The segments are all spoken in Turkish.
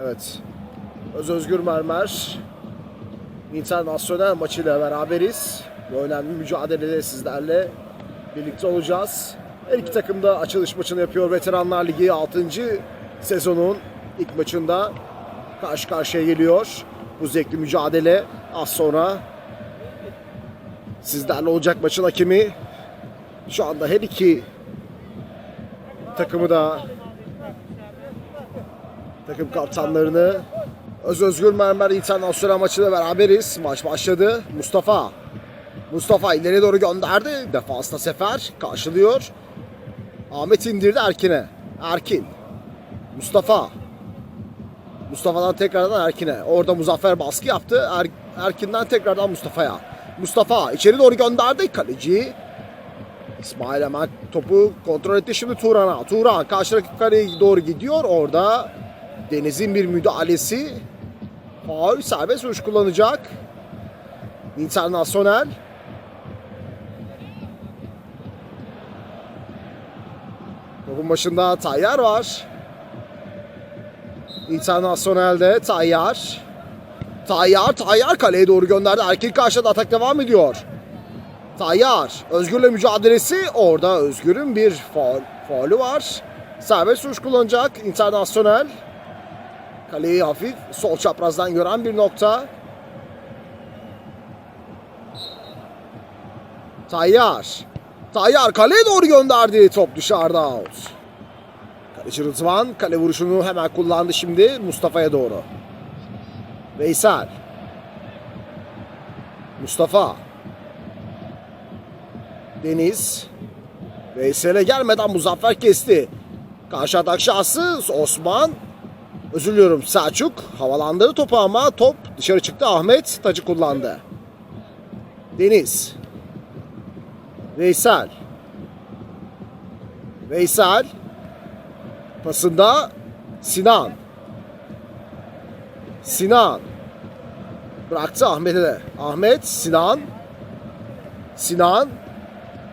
Evet. Öz Özgür Mermer internasyonel maçıyla beraberiz. Bu önemli mücadelede sizlerle birlikte olacağız. Her iki takım da açılış maçını yapıyor. Veteranlar Ligi 6. sezonun ilk maçında karşı karşıya geliyor. Bu zevkli mücadele az sonra sizlerle olacak maçın hakemi. Şu anda her iki takımı da takım kaptanlarını Öz Özgür Mermer internasyonel maçıyla beraberiz. Maç başladı. Mustafa. Mustafa ileriye doğru gönderdi. Defansta Sefer karşılıyor. Ahmet indirdi Erkin'e. Erkin. Mustafa. Mustafa'dan tekrardan Erkin'e. Orada Muzaffer baskı yaptı. Er- Erkin'den tekrardan Mustafa'ya. Mustafa içeri doğru gönderdi. Kaleci İsmail hemen topu kontrol etti şimdi Turan'a. Turan karşıdaki kaleye doğru gidiyor. Orada Deniz'in bir müdahalesi. Faul serbest vuruş kullanacak. Internasyonel. Topun başında Tayyar var. İnternasyonelde Tayyar. Tayyar, Tayyar kaleye doğru gönderdi. Erkek karşıda atak devam ediyor. Tayyar, Özgür'le mücadelesi. Orada Özgür'ün bir faul, faulü var. Serbest vuruş kullanacak internasyonel. Kaleyi hafif sol çaprazdan gören bir nokta. Tayyar. Tayyar kaleye doğru gönderdi. Top dışarıda out. Kaleci Rıdvan kale vuruşunu hemen kullandı şimdi Mustafa'ya doğru. Veysel. Mustafa. Deniz. Veysel'e gelmeden Muzaffer kesti. Karşı atak şansı Osman. Özür diliyorum Selçuk. Havalandırdı topu ama top dışarı çıktı. Ahmet tacı kullandı. Deniz. Veysel. Veysel. Pasında Sinan. Sinan. Bıraktı Ahmet'e de. Ahmet, Sinan. Sinan.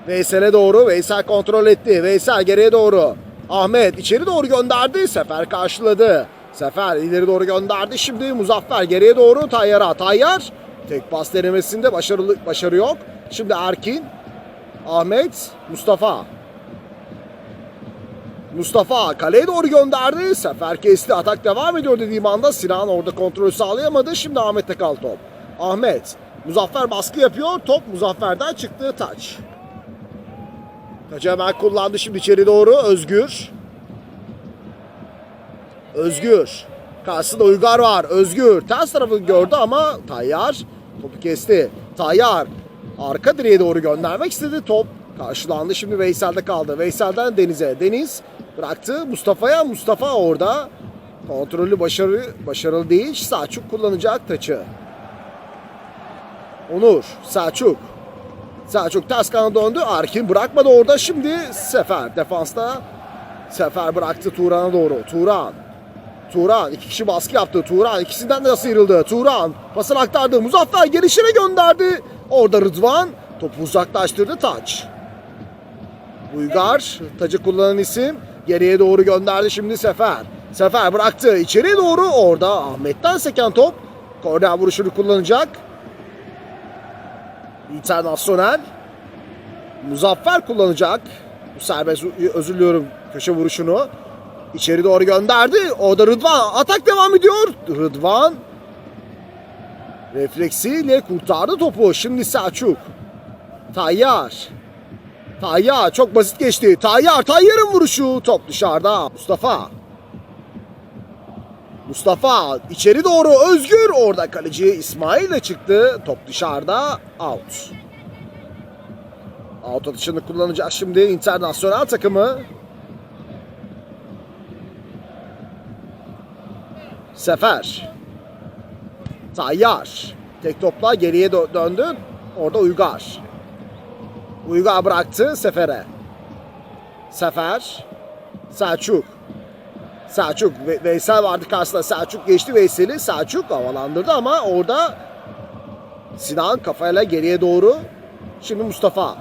Veysel'e doğru. Veysel kontrol etti. Veysel geriye doğru. Ahmet içeri doğru gönderdi. Sefer karşıladı. Sefer ileri doğru gönderdi. Şimdi Muzaffer geriye doğru Tayyar'a. Tayyar tek pas denemesinde başarılı başarı yok. Şimdi Erkin. Ahmet, Mustafa. Mustafa kaleye doğru gönderdi. Sefer kesti. Atak devam ediyor dediğim anda Sinan orada kontrolü sağlayamadı. Şimdi Ahmet'te kaldı top. Ahmet. Muzaffer baskı yapıyor. Top Muzaffer'den çıktı. Taç. Taçı hemen kullandı şimdi içeri doğru. Özgür. Özgür. Karşısında Uygar var. Özgür. Ters tarafı gördü ama Tayyar topu kesti. Tayyar arka direğe doğru göndermek istedi. Top karşılandı. Şimdi Veysel'de kaldı. Veysel'den Deniz'e. Deniz bıraktı Mustafa'ya. Mustafa orada kontrolü başarı, başarılı değil. Selçuk kullanacak taçı. Onur. Selçuk. Selçuk ters kanada döndü. Arkin bırakmadı orada. Şimdi Sefer defansta. Sefer bıraktı Turan'a doğru. Turan. Turan iki kişi baskı yaptı. Turan ikisinden de sıyrıldı. Turan pasını aktardı. Muzaffer gelişine gönderdi. Orada Rıdvan topu uzaklaştırdı Taç. Uygar tacı kullanan isim geriye doğru gönderdi şimdi Sefer. Sefer bıraktı içeriye doğru orada Ahmet'ten seken top. Korner vuruşunu kullanacak. İnternasyonel. Muzaffer kullanacak. Bu serbest özür diliyorum köşe vuruşunu. İçeri doğru gönderdi. O da Rıdvan. Atak devam ediyor. Rıdvan refleksiyle kurtardı topu. Şimdi Selçuk. Tayyar. Tayyar çok basit geçti. Tayyar, Tayyar'ın vuruşu. Top dışarıda. Mustafa. Mustafa içeri doğru Özgür. Orada kaleci İsmail ile çıktı. Top dışarıda. Out. Out atışını kullanacak şimdi internasyonel takımı. Sefer. Tayyar. Tek topla geriye dö- döndü. Orada Uygar. Uygar bıraktı Sefer'e. Sefer. Selçuk. Selçuk. Ve- Veysel vardı karşısında. Selçuk geçti Veysel'i. Selçuk havalandırdı ama orada Sinan kafayla geriye doğru. Şimdi Mustafa.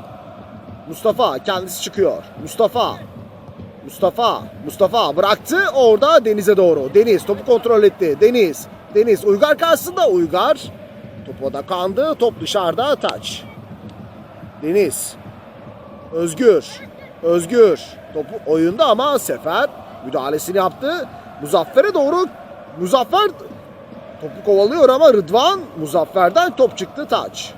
Mustafa kendisi çıkıyor. Mustafa. Mustafa. Mustafa bıraktı. Orada Deniz'e doğru. Deniz topu kontrol etti. Deniz. Deniz Uygar karşısında. Uygar. Topu da kandı. Top dışarıda. Taç. Deniz. Özgür. Özgür. Topu oyunda ama Sefer müdahalesini yaptı. Muzaffer'e doğru. Muzaffer topu kovalıyor ama Rıdvan Muzaffer'den top çıktı. Taç.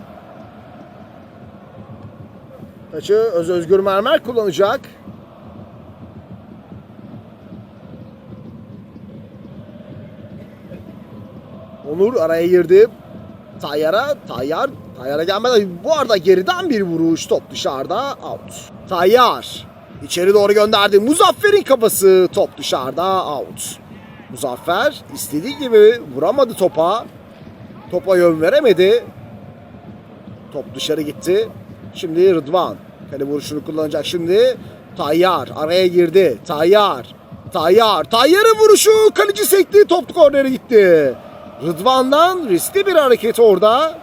Taçı Öz Özgür Mermer kullanacak. Onur araya girdi. Tayyar'a, Tayyar, Tayyar'a gelmeden bu arada geriden bir vuruş top dışarıda out. Tayyar içeri doğru gönderdi. Muzaffer'in kafası top dışarıda out. Muzaffer istediği gibi vuramadı topa. Topa yön veremedi. Top dışarı gitti. Şimdi Rıdvan. Kale vuruşunu kullanacak şimdi. Tayyar araya girdi. Tayyar. Tayyar. Tayyar'ın vuruşu kaleci sekti. Top kornere gitti. Rıdvan'dan riskli bir hareket orada.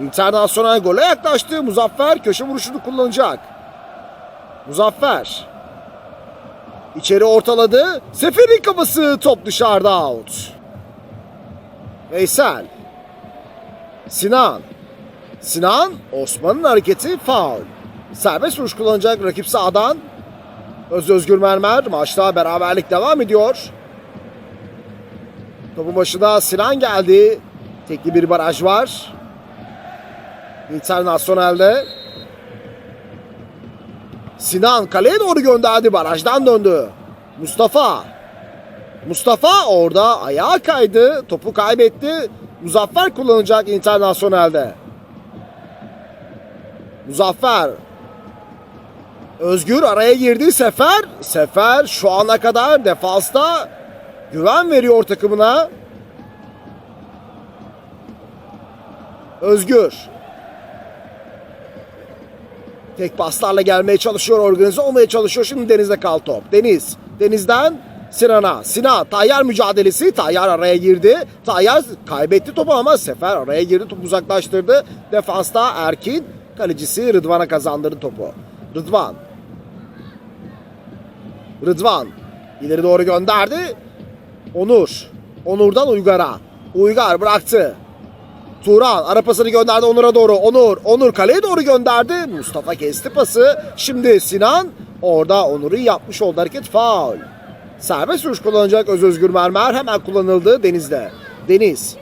İnternasyonel gole yaklaştı. Muzaffer köşe vuruşunu kullanacak. Muzaffer. İçeri ortaladı. Sefer'in kafası top dışarıda out. Veysel. Sinan. Sinan Osman'ın hareketi faul. Serbest vuruş kullanacak rakip sağdan. Öz Özgür Mermer maçta beraberlik devam ediyor. Topun başında Sinan geldi. Tekli bir baraj var. Internasyonel'de. Sinan kaleye doğru gönderdi. Barajdan döndü. Mustafa. Mustafa orada ayağa kaydı. Topu kaybetti. Muzaffer kullanacak Internasyonel'de. Muzaffer. Özgür araya girdi. Sefer. Sefer şu ana kadar defansta güven veriyor takımına. Özgür. Tek paslarla gelmeye çalışıyor, organize olmaya çalışıyor. Şimdi Deniz'de kal top. Deniz. Deniz'den Sinan'a. Sinan. Tayyar mücadelesi. Tayyar araya girdi. Tayyar kaybetti topu ama Sefer araya girdi. Topu uzaklaştırdı. Defansta Erkin. Kalecisi Rıdvan'a kazandırdı topu. Rıdvan. Rıdvan. ileri doğru gönderdi. Onur. Onur'dan Uygar'a. Uygar bıraktı. Turan ara pasını gönderdi Onur'a doğru. Onur, Onur kaleye doğru gönderdi. Mustafa kesti pası. Şimdi Sinan orada Onur'u yapmış oldu hareket faul. Serbest vuruş kullanacak Öz Özgür Mermer hemen kullanıldı Deniz'de. Deniz.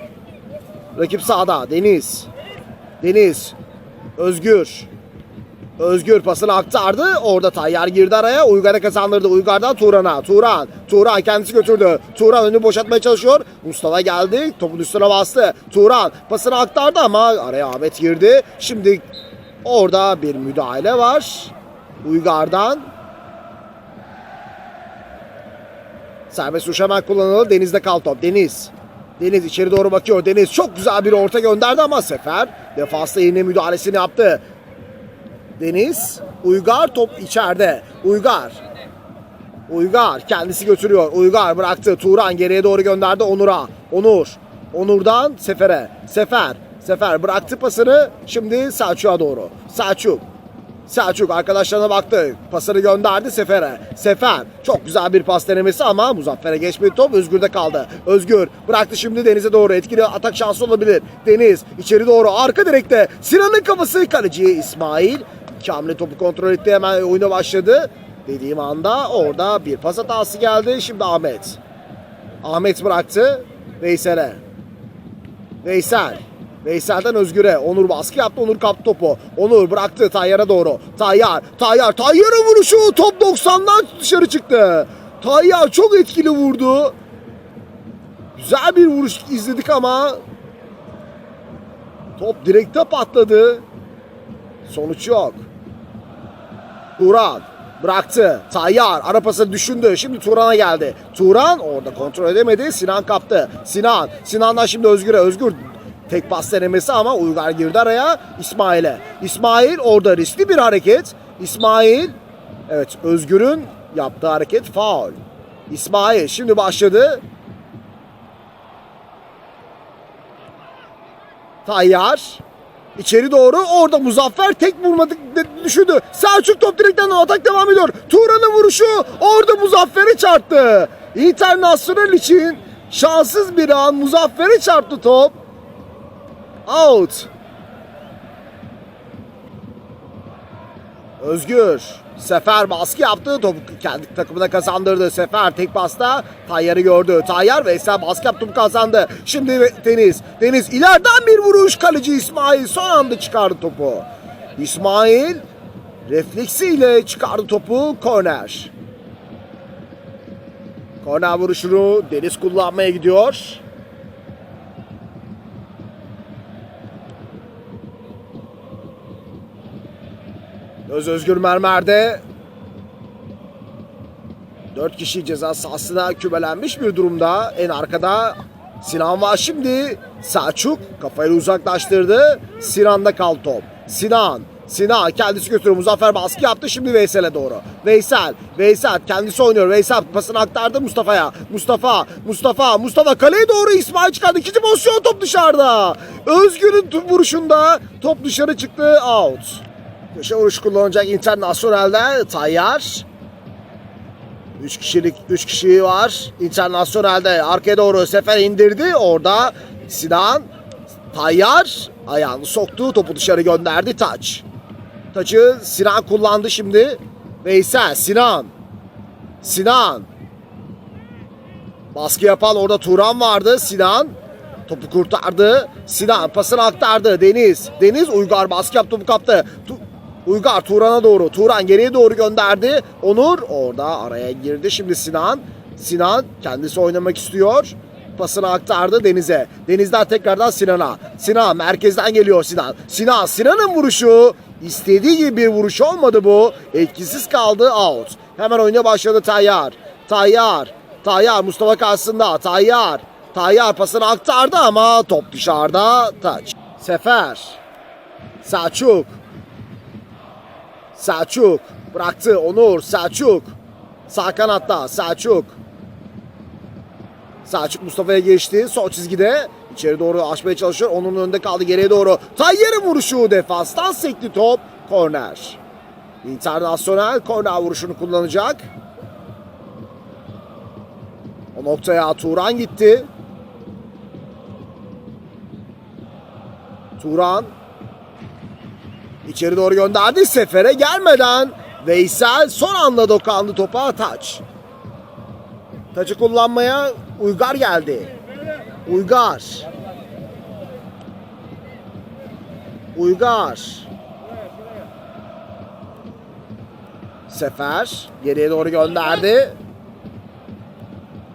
Rakip sağda Deniz. Deniz. Özgür. Özgür pasını aktardı. Orada Tayyar girdi araya. Uygar'a kazandırdı. Uygar'dan Turan'a. Turan. Turan kendisi götürdü. Turan önünü boşaltmaya çalışıyor. Mustafa geldi. Topun üstüne bastı. Turan pasını aktardı ama araya Ahmet girdi. Şimdi orada bir müdahale var. Uygar'dan. Serbest vuruş hemen kullanıldı. Deniz'de kal top. Deniz. Deniz içeri doğru bakıyor. Deniz çok güzel bir orta gönderdi ama Sefer defansta yine müdahalesini yaptı. Deniz. Uygar top içeride. Uygar. Uygar kendisi götürüyor. Uygar bıraktı. Turan geriye doğru gönderdi Onur'a. Onur. Onur'dan Sefer'e. Sefer. Sefer bıraktı pasını. Şimdi Selçuk'a doğru. Selçuk. Selçuk arkadaşlarına baktı. Pasını gönderdi Sefer'e. Sefer çok güzel bir pas denemesi ama Muzaffer'e geçmedi top. Özgür'de kaldı. Özgür bıraktı şimdi Deniz'e doğru. Etkili atak şansı olabilir. Deniz içeri doğru arka direkte. Sinan'ın kafası kaleci İsmail. Hamle topu kontrol etti hemen oyuna başladı. Dediğim anda orada bir pas hatası geldi. Şimdi Ahmet. Ahmet bıraktı. Veysel'e. Veysel. Veysel'den Özgür'e. Onur baskı yaptı. Onur kaptı topu. Onur bıraktı Tayyar'a doğru. Tayyar. Tayyar. Tayyar'ın vuruşu. Top 90'dan dışarı çıktı. Tayyar çok etkili vurdu. Güzel bir vuruş izledik ama top direkte patladı. Sonuç yok. Turan bıraktı. Tayyar ara pası düşündü. Şimdi Turan'a geldi. Turan orada kontrol edemedi. Sinan kaptı. Sinan. Sinan'dan şimdi Özgür'e. Özgür tek pas denemesi ama Uygar girdi araya. İsmail'e. İsmail orada riskli bir hareket. İsmail evet Özgür'ün yaptığı hareket faul. İsmail şimdi başladı. Tayyar. İçeri doğru orada Muzaffer tek vurmadık düşündü. Selçuk top direkten atak devam ediyor. Turan'ın vuruşu orada Muzaffer'i çarptı. Internasyonel için şanssız bir an Muzaffer'i çarptı top. Out. Özgür. Sefer baskı yaptı. Topu kendi takımına kazandırdı. Sefer tek pasta Tayyar'ı gördü. Tayyar Veysel baskı yaptı topu kazandı. Şimdi Deniz. Deniz ileriden bir vuruş. Kaleci İsmail son anda çıkardı topu. İsmail refleksiyle çıkardı topu. Korner. Korner vuruşunu Deniz kullanmaya gidiyor. Öz Özgür Mermer'de 4 kişi ceza sahasına kümelenmiş bir durumda. En arkada Sinan var şimdi. Selçuk kafayı uzaklaştırdı. Sinan'da kaldı top. Sinan. Sinan kendisi götürüyor. Muzaffer baskı yaptı. Şimdi Veysel'e doğru. Veysel. Veysel kendisi oynuyor. Veysel pasını aktardı Mustafa'ya. Mustafa. Mustafa. Mustafa kaleye doğru İsmail çıkardı. İkinci pozisyon top dışarıda. Özgür'ün vuruşunda top dışarı çıktı. Out. Köşe vuruş kullanacak Internasyonel'de Tayyar. 3 kişilik 3 kişi var. Internasyonel'de arkaya doğru sefer indirdi. Orada Sinan Tayyar ayağını soktu. Topu dışarı gönderdi Taç. Taçı Sinan kullandı şimdi. Veysel Sinan. Sinan. Baskı yapan orada Turan vardı. Sinan topu kurtardı. Sinan pasını aktardı. Deniz. Deniz Uygar baskı yaptı topu kaptı. Tu- Uygar Turan'a doğru. Turan geriye doğru gönderdi. Onur orada araya girdi. Şimdi Sinan. Sinan kendisi oynamak istiyor. Pasını aktardı Deniz'e. Deniz'den tekrardan Sinan'a. Sinan merkezden geliyor Sinan. Sinan Sinan'ın vuruşu. istediği gibi bir vuruş olmadı bu. Etkisiz kaldı out. Hemen oyuna başladı Tayyar. Tayyar. Tayyar Mustafa karşısında. Tayyar. Tayyar pasını aktardı ama top dışarıda. Taç. Sefer. Selçuk. Selçuk bıraktı Onur Selçuk. Sağ kanatta Selçuk. Selçuk Mustafa'ya geçti sol çizgide. İçeri doğru açmaya çalışıyor onun önünde kaldı geriye doğru. Tayyar'ın vuruşu defanstan sekti top korner. İnternasyonel korner vuruşunu kullanacak. O noktaya Turan gitti. Turan İçeri doğru gönderdi. Sefere gelmeden Veysel son anda dokandı topa taç. Taçı kullanmaya Uygar geldi. Uygar. Uygar. Sefer geriye doğru gönderdi.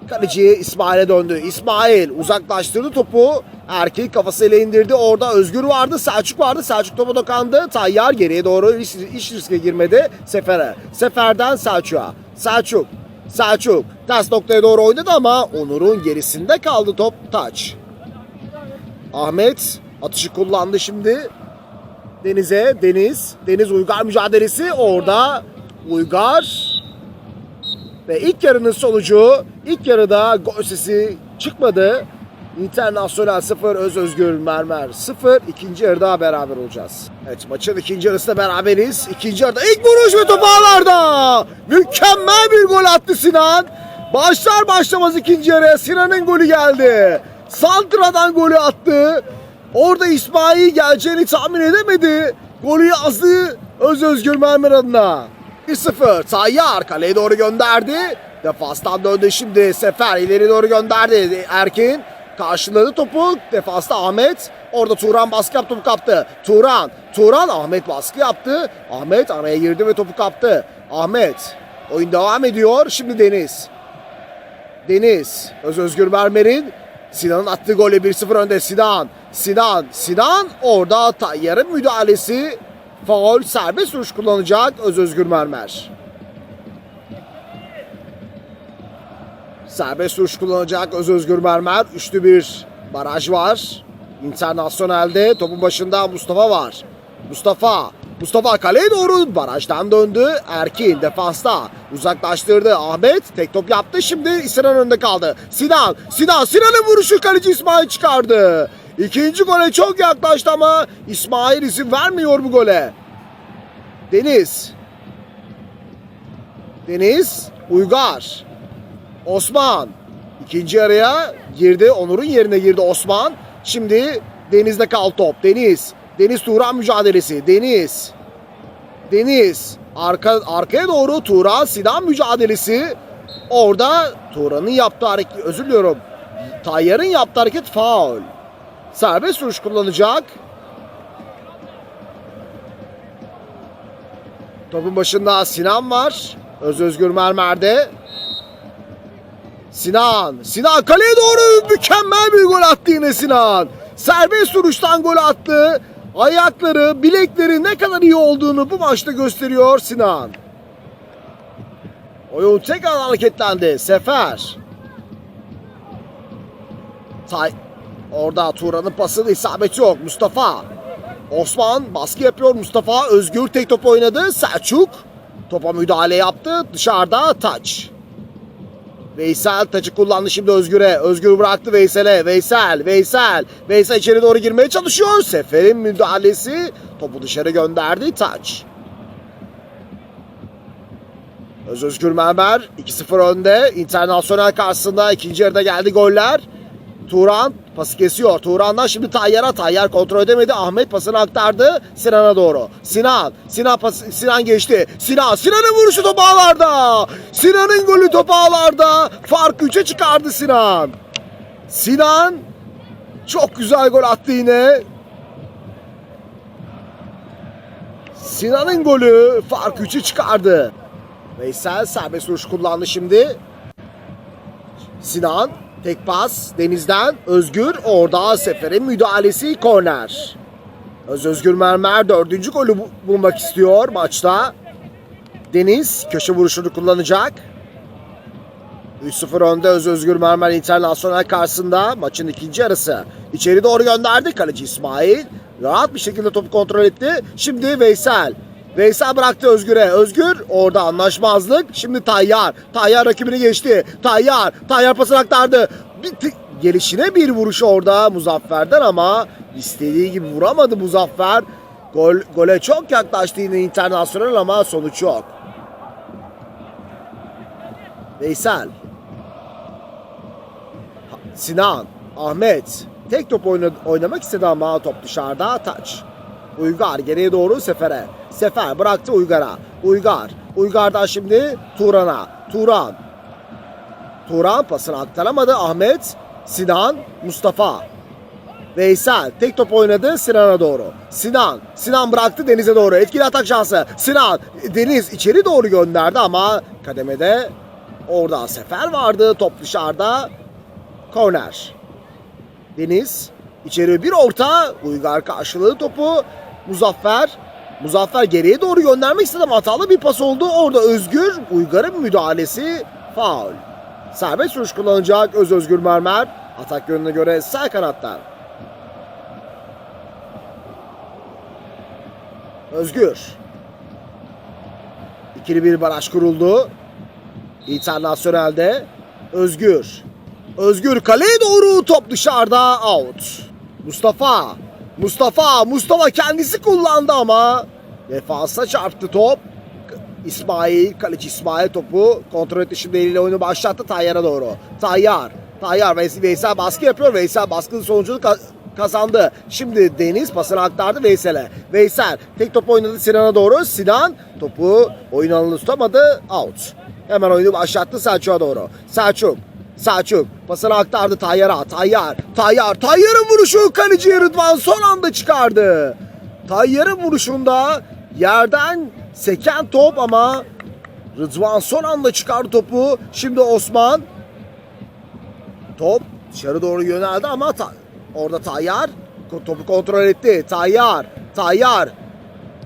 Kaleci İsmail'e döndü. İsmail uzaklaştırdı topu. Erkek kafasıyla indirdi. Orada Özgür vardı. Selçuk vardı. Selçuk topa dokandı. Tayyar geriye doğru iş, iş riske girmedi. Sefer'e. Sefer'den Selçuk'a. Selçuk. Selçuk. Ters noktaya doğru oynadı ama Onur'un gerisinde kaldı top. Taç. Ahmet atışı kullandı şimdi. Deniz'e. Deniz. Deniz Uygar mücadelesi. Orada Uygar ve ilk yarının sonucu ilk yarıda gol sesi çıkmadı. Internasyonel 0, Öz Özgür Mermer 0. İkinci yarıda beraber olacağız. Evet maçın ikinci yarısında beraberiz. İkinci yarıda ilk vuruş ve top ağlarda. Mükemmel bir gol attı Sinan. Başlar başlamaz ikinci yarıya Sinan'ın golü geldi. Santra'dan golü attı. Orada İsmail geleceğini tahmin edemedi. Golü yazdı Öz Özgür Mermer adına. 1-0 Tayyar kaleye doğru gönderdi. Defastan döndü şimdi Sefer ileri doğru gönderdi. Erkin karşıladı topu. Defasta Ahmet. Orada Turan baskı yaptı topu kaptı. Turan. Turan Ahmet baskı yaptı. Ahmet araya girdi ve topu kaptı. Ahmet. Oyun devam ediyor. Şimdi Deniz. Deniz. Öz Özgür Mermer'in Sinan'ın attığı golle 1-0 önde Sinan. Sinan. Sinan orada Tayyar'ın müdahalesi. Faul serbest vuruş kullanacak Öz Özgür Mermer. Serbest vuruş kullanacak Öz Özgür Mermer. Üçlü bir baraj var. İnternasyonelde topun başında Mustafa var. Mustafa. Mustafa kaleye doğru barajdan döndü. Erkin defansta uzaklaştırdı. Ahmet tek top yaptı. Şimdi Sinan önünde kaldı. Sinan. Sinan. Sinan'ın vuruşu kaleci İsmail çıkardı. İkinci gole çok yaklaştı ama İsmail izin vermiyor bu gole. Deniz. Deniz. Uygar. Osman. İkinci araya girdi. Onur'un yerine girdi Osman. Şimdi Deniz'de kal top. Deniz. Deniz Turan mücadelesi. Deniz. Deniz. Arka, arkaya doğru Turan Sinan mücadelesi. Orada Turan'ın yaptığı hareket özür diliyorum. Tayyar'ın yaptığı hareket faul. Serbest vuruş kullanacak. Topun başında Sinan var. Öz Özgür Mermer'de. Sinan. Sinan kaleye doğru mükemmel bir gol attı yine Sinan. Serbest vuruştan gol attı. Ayakları, bilekleri ne kadar iyi olduğunu bu maçta gösteriyor Sinan. Oyun tekrar hareketlendi. Sefer. Tay Orada Turan'ın pasının isabeti yok. Mustafa. Osman baskı yapıyor. Mustafa Özgür tek top oynadı. Selçuk topa müdahale yaptı. Dışarıda taç. Veysel taçı kullandı şimdi Özgür'e. Özgür bıraktı Veysel'e. Veysel, Veysel. Veysel içeri doğru girmeye çalışıyor. Sefer'in müdahalesi. Topu dışarı gönderdi. Taç. Öz Özgür Mermer 2-0 önde. İnternasyonel karşısında ikinci yarıda geldi goller. Turan pası kesiyor. Turan'dan şimdi Tayyar'a. Tayyar kontrol edemedi. Ahmet pasını aktardı Sinan'a doğru. Sinan. Sinan pas, Sinan geçti. Sinan. Sinan'ın vuruşu top ağlarda. Sinan'ın golü top ağlarda. Fark 3'e çıkardı Sinan. Sinan çok güzel gol attı yine. Sinan'ın golü fark 3'ü çıkardı. Veysel serbest vuruş kullandı şimdi. Sinan tek pas Deniz'den Özgür orada Sefer'in müdahalesi korner. Öz Özgür Mermer dördüncü golü bu- bulmak istiyor maçta. Deniz köşe vuruşunu kullanacak. 3-0 önde Öz Özgür Mermer Internasyonel karşısında maçın ikinci yarısı. İçeri doğru gönderdi kaleci İsmail. Rahat bir şekilde topu kontrol etti. Şimdi Veysel. Veysel bıraktı Özgür'e. Özgür orada anlaşmazlık. Şimdi Tayyar. Tayyar rakibini geçti. Tayyar. Tayyar pasını aktardı. Bir gelişine bir vuruş orada Muzaffer'den ama istediği gibi vuramadı Muzaffer. Gol, gole çok yaklaştı yine internasyonel ama sonuç yok. Veysel. Sinan, Ahmet tek top oyna- oynamak istedi ama top dışarıda taç. Uygar geriye doğru Sefer'e. Sefer bıraktı Uygar'a. Uygar. Uygar'dan şimdi Turan'a. Turan. Turan pasını aktaramadı. Ahmet, Sinan, Mustafa. Veysel tek top oynadı Sinan'a doğru. Sinan. Sinan bıraktı Deniz'e doğru. Etkili atak şansı. Sinan. Deniz içeri doğru gönderdi ama kademede orada Sefer vardı. Top dışarıda. Korner. Deniz içeri bir orta. Uygar karşılığı topu. Muzaffer. Muzaffer geriye doğru göndermek istedi ama hatalı bir pas oldu. Orada Özgür. Uygar'ın müdahalesi faul. Serbest vuruş kullanacak Öz Özgür Mermer. Atak yönüne göre sağ kanattan. Özgür. İkili bir baraj kuruldu. İnternasyonelde Özgür. Özgür kaleye doğru top dışarıda out. Mustafa. Mustafa. Mustafa kendisi kullandı ama defansa çarptı top. İsmail, kaleci İsmail topu kontrol etti şimdi eliyle oyunu başlattı Tayyar'a doğru. Tayyar, Tayyar Veys- Veysel baskı yapıyor. Veysel baskının sonucunu ka- kazandı. Şimdi Deniz pasını aktardı Veysel'e. Veysel tek top oynadı Sinan'a doğru. Sinan topu oyun alanını tutamadı. Out. Hemen oyunu başlattı Selçuk'a doğru. Selçuk, Selçuk pasını aktardı Tayyar'a. Tayyar, Tayyar, Tayyar'ın vuruşu kaleci Rıdvan son anda çıkardı. Tayyar'ın vuruşunda yerden seken top ama Rıdvan son anda çıkardı topu. Şimdi Osman top dışarı doğru yöneldi ama ta- orada Tayyar topu kontrol etti. Tayyar, Tayyar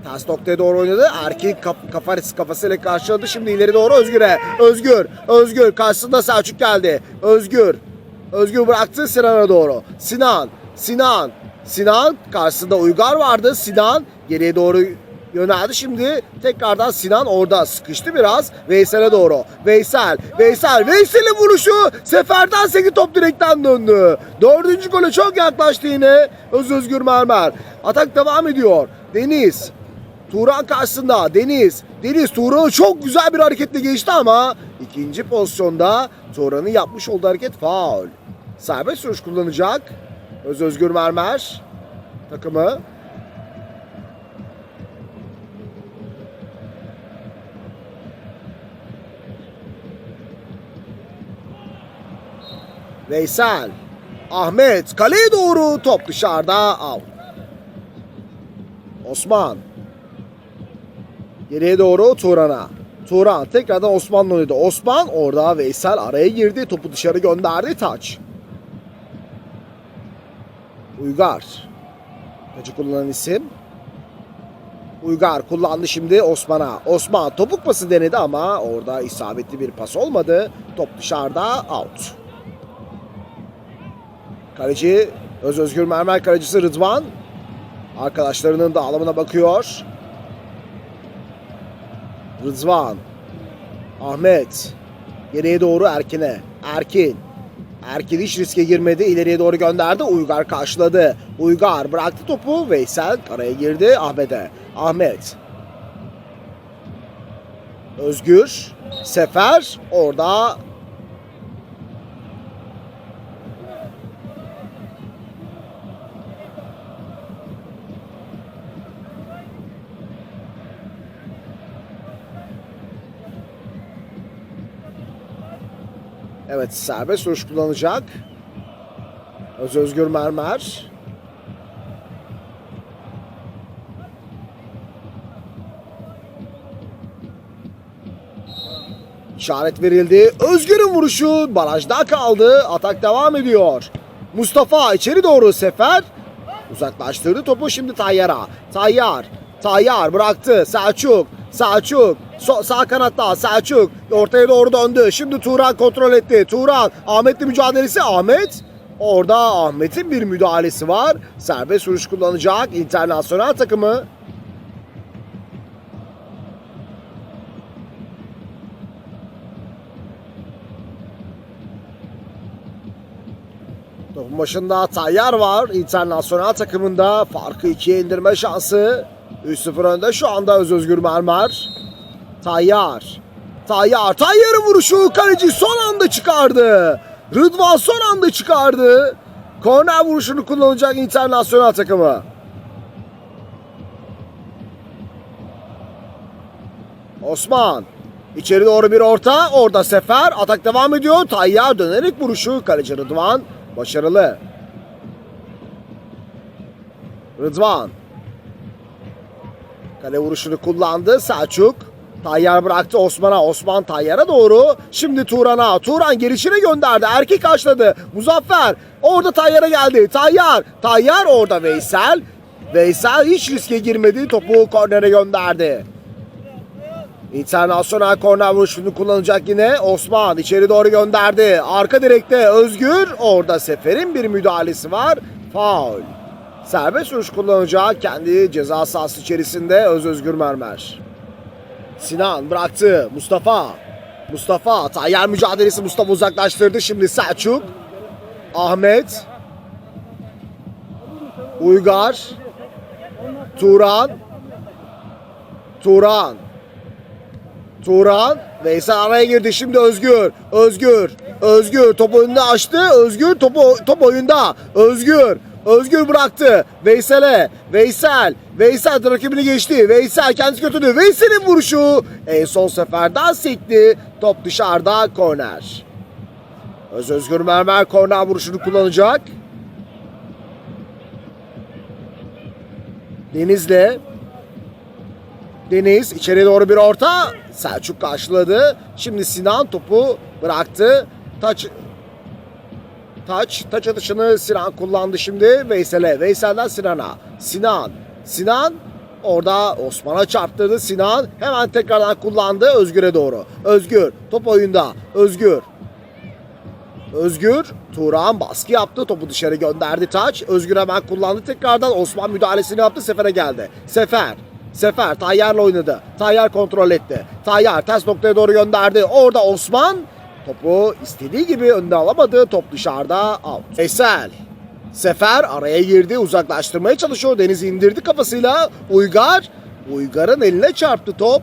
Ters noktaya doğru oynadı. Erkek kaf kafası kafasıyla karşıladı. Şimdi ileri doğru Özgür'e. Özgür. Özgür. Karşısında Selçuk geldi. Özgür. Özgür bıraktı Sinan'a doğru. Sinan. Sinan. Sinan. Karşısında Uygar vardı. Sinan geriye doğru Yöneldi şimdi. Tekrardan Sinan orada sıkıştı biraz. Veysel'e doğru. Veysel. Veysel. Veysel'in vuruşu. Seferden seki top direkten döndü. Dördüncü gole çok yaklaştı yine. Öz Özgür Mermer. Atak devam ediyor. Deniz. Turan karşısında Deniz. Deniz Turan'ı çok güzel bir hareketle geçti ama ikinci pozisyonda Turan'ın yapmış olduğu hareket faul. Serbest vuruş kullanacak. Öz Özgür Mermer takımı. Veysel. Ahmet kaleye doğru top dışarıda out. Osman. Geriye doğru Turan'a. Turan tekrardan Osman'la oynadı. Osman orada Veysel araya girdi. Topu dışarı gönderdi. Taç. Uygar. Taçı kullanan isim. Uygar kullandı şimdi Osman'a. Osman topuk pası denedi ama orada isabetli bir pas olmadı. Top dışarıda out. Kaleci Öz Özgür Mermer kalecisi Rıdvan. Arkadaşlarının dağılımına bakıyor. Rıdvan. Ahmet. Geriye doğru Erkin'e. Erkin. Erkin hiç riske girmedi. İleriye doğru gönderdi. Uygar karşıladı. Uygar bıraktı topu. Veysel araya girdi Ahmet'e. Ahmet. Özgür. Sefer. Orada Evet serbest vuruş kullanacak. Öz Özgür Mermer. İşaret verildi. Özgür'ün vuruşu barajda kaldı. Atak devam ediyor. Mustafa içeri doğru sefer. Uzaklaştırdı topu şimdi Tayyar'a. Tayyar. Tayyar bıraktı. Selçuk. Selçuk. Sağ kanatta Selçuk. Ortaya doğru döndü. Şimdi Turan kontrol etti. Turan. Ahmet'le mücadelesi. Ahmet. Orada Ahmet'in bir müdahalesi var. Serbest vuruş kullanacak internasyonel takımı. Topun başında Tayyar var. İnternasyonel takımında farkı ikiye indirme şansı. 3-0 önde şu anda Öz Özgür Mermer. Tayyar. Tayyar. Tayyar'ın vuruşu kaleci son anda çıkardı. Rıdvan son anda çıkardı. Korner vuruşunu kullanacak internasyonel takımı. Osman. İçeri doğru bir orta. Orada Sefer. Atak devam ediyor. Tayyar dönerek vuruşu. Kaleci Rıdvan. Başarılı. Rıdvan. Kale vuruşunu kullandı. Selçuk. Tayyar bıraktı Osman'a. Osman Tayyar'a doğru. Şimdi Turan'a. Turan gelişine gönderdi. Erkek karşıladı. Muzaffer. Orada Tayyar'a geldi. Tayyar. Tayyar orada Veysel. Veysel hiç riske girmedi. Topu kornere gönderdi. İnternasyonel korner vuruşunu kullanacak yine Osman içeri doğru gönderdi. Arka direkte Özgür orada Sefer'in bir müdahalesi var. Faul. Serbest vuruş kullanacağı kendi ceza sahası içerisinde Öz Özgür Mermer. Sinan bıraktı. Mustafa. Mustafa. Tayyar mücadelesi Mustafa uzaklaştırdı. Şimdi Selçuk. Ahmet. Uygar. Turan. Turan. Turan. Veysel araya girdi. Şimdi Özgür. Özgür. Özgür topu önüne açtı. Özgür topu top oyunda. Özgür. Özgür bıraktı. Veysel'e. Veysel. Veysel rakibini geçti. Veysel kendisi götürdü. Veysel'in vuruşu. En son seferden sekti. Top dışarıda. Korner. Öz Özgür Mermer korner vuruşunu kullanacak. Deniz'le Deniz içeri doğru bir orta. Selçuk karşıladı. Şimdi Sinan topu bıraktı. Taç Taç, taç atışını Sinan kullandı şimdi Veysel'e. Veysel'den Sinan'a. Sinan. Sinan orada Osman'a çarptırdı. Sinan hemen tekrardan kullandı Özgür'e doğru. Özgür top oyunda. Özgür. Özgür Turan baskı yaptı. Topu dışarı gönderdi Taç. Özgür hemen kullandı tekrardan. Osman müdahalesini yaptı. Sefer'e geldi. Sefer. Sefer Tayyar'la oynadı. Tayyar kontrol etti. Tayyar ters noktaya doğru gönderdi. Orada Osman topu istediği gibi önde alamadı. Top dışarıda out. Veysel. Sefer araya girdi. Uzaklaştırmaya çalışıyor. Deniz indirdi kafasıyla. Uygar. Uygar'ın eline çarptı top.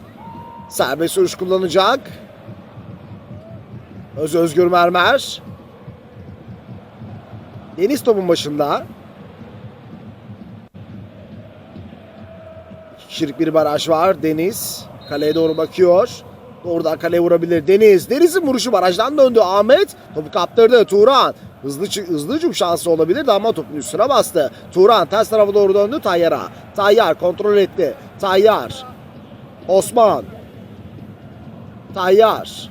Serbest vuruş kullanacak. Öz Özgür Mermer. Deniz topun başında. İki bir baraj var. Deniz kaleye doğru bakıyor. Doğrudan kaleye vurabilir. Deniz. Deniz'in vuruşu barajdan döndü. Ahmet topu kaptırdı. Turan. Hızlı, hızlı şansı olabilirdi ama topun üstüne bastı. Turan ters tarafa doğru döndü Tayyar'a. Tayyar kontrol etti. Tayyar. Osman. Tayyar.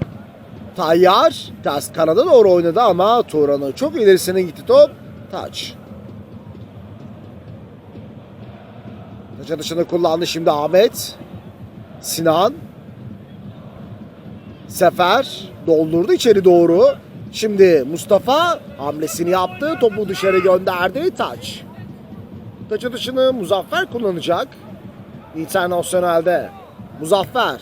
Tayyar ters kanada doğru oynadı ama Turan'ın çok ilerisine gitti top. Taç. Taça dışında kullandı şimdi Ahmet. Sinan. Sefer doldurdu içeri doğru. Şimdi Mustafa hamlesini yaptı. Topu dışarı gönderdi. Taç. Taça dışını Muzaffer kullanacak. İnternasyonelde. Muzaffer.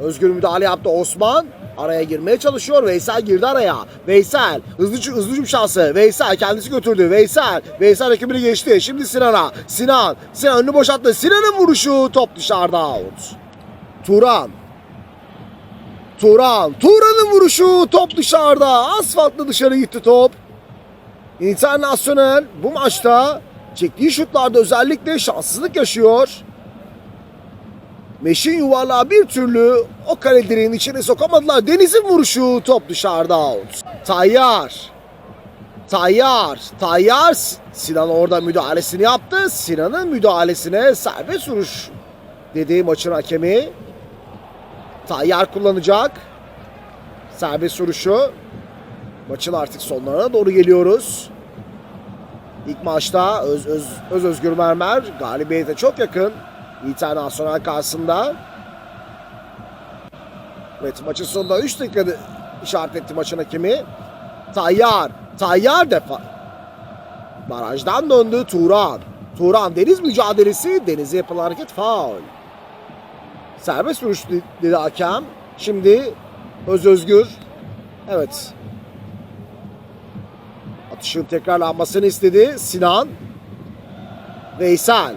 Özgür müdahale yaptı Osman. Araya girmeye çalışıyor. Veysel girdi araya. Veysel hızlı hızlı şansı. Veysel kendisi götürdü. Veysel. Veysel rakibini geçti. Şimdi Sinan'a. Sinan. Sinan önünü boşalttı. Sinan'ın vuruşu top dışarıda out. Turan. Turan. Turan'ın vuruşu top dışarıda. Asfaltla dışarı gitti top. İnternasyonel bu maçta çektiği şutlarda özellikle şanssızlık yaşıyor. Meşin yuvarlağı bir türlü o kale direğinin içine sokamadılar. Deniz'in vuruşu top dışarıda out. Tayyar. Tayyar. Tayyar. Sinan orada müdahalesini yaptı. Sinan'ın müdahalesine serbest vuruş dedi maçın hakemi. Tayyar kullanacak. Serbest vuruşu. Maçın artık sonlarına doğru geliyoruz. İlk maçta Öz, Öz, Öz Özgür Mermer galibiyete çok yakın. İnternasyonel karşısında. Evet maçın sonunda 3 dakikada işaret etti maçın hakemi. Tayyar. Tayyar defa. Barajdan döndü Turan. Turan deniz mücadelesi. Denize yapılan hareket faul. Serbest vuruş dedi hakem. Şimdi Öz Özgür. Evet. Atışın tekrarlanmasını istedi. Sinan. Veysel.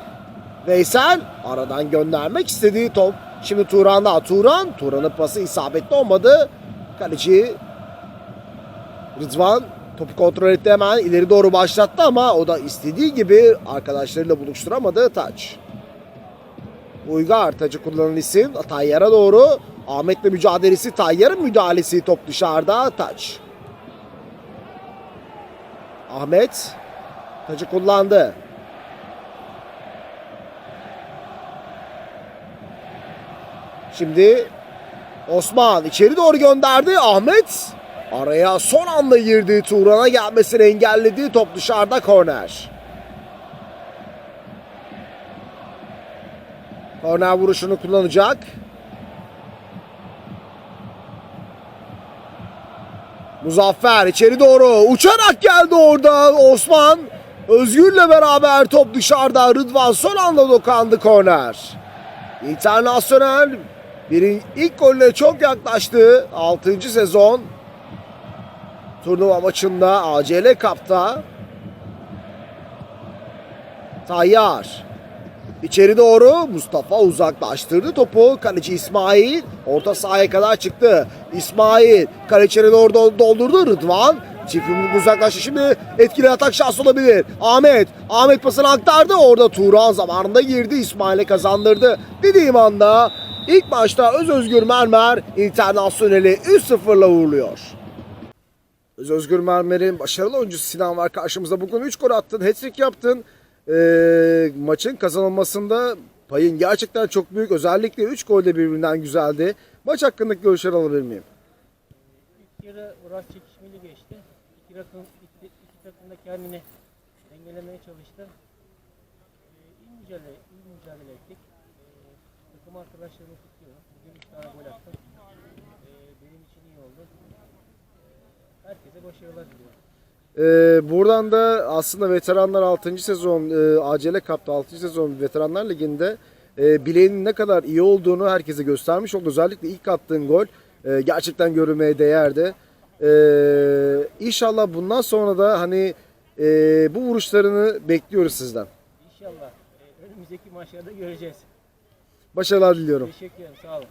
Veysel aradan göndermek istediği top. Şimdi Turan'da. Turan. Turan'ın pası isabetli olmadı. Kaleci Rıdvan topu kontrol etti hemen ileri doğru başlattı ama o da istediği gibi arkadaşlarıyla buluşturamadı taç. Uygar tacı kullanan isim Tayyar'a doğru. Ahmet'le mücadelesi Tayyar'ın müdahalesi top dışarıda taç. Ahmet tacı kullandı. Şimdi Osman içeri doğru gönderdi. Ahmet araya son anda girdi. Turan'a gelmesini engelledi. Top dışarıda korner. Korner vuruşunu kullanacak. Muzaffer içeri doğru uçarak geldi orada Osman. Özgür'le beraber top dışarıda. Rıdvan son anda dokandı korner. İnternasyonel birin ilk golüne çok yaklaştı. 6. sezon turnuva maçında ACL Cup'ta Tayyar içeri doğru Mustafa uzaklaştırdı topu. Kaleci İsmail orta sahaya kadar çıktı. İsmail kaleciye doğru dol- doldurdu. Rıdvan çift yumruk uzaklaştı. Şimdi etkili atak şansı olabilir. Ahmet. Ahmet pasını aktardı. Orada Turan zamanında girdi. İsmail'e kazandırdı. Dediğim anda ilk maçta Öz Özgür Mermer Internasyonel'i 3-0'la uğurluyor. Öz Özgür Mermer'in başarılı oyuncusu Sinan var karşımızda. Bugün 3 gol attın, hat-trick yaptın. Ee, maçın kazanılmasında payın gerçekten çok büyük. Özellikle 3 gol de birbirinden güzeldi. Maç hakkındaki görüşler alabilir miyim? İlk yarı uğraş çekişmeli geçti. İki takım, iki, iki takım da kendini dengelemeye çalıştı. Ee, iyi mücadele, iyi mücadele ettik. Ee, takım arkadaşlarımı kutluyorum. Bugün üç tane gol attım. Ee, benim için iyi oldu. Ee, herkese başarılar diliyorum. Ee, buradan da aslında veteranlar 6. sezon e, ACL Cup'ta 6. sezon Veteranlar Ligi'nde e, bileğinin ne kadar iyi olduğunu herkese göstermiş oldu. Özellikle ilk attığın gol e, gerçekten görülmeye değerdi. E, inşallah bundan sonra da hani e, bu vuruşlarını bekliyoruz sizden. İnşallah önümüzdeki maçlarda göreceğiz. Başarılar diliyorum. Teşekkür ederim. Sağ olun.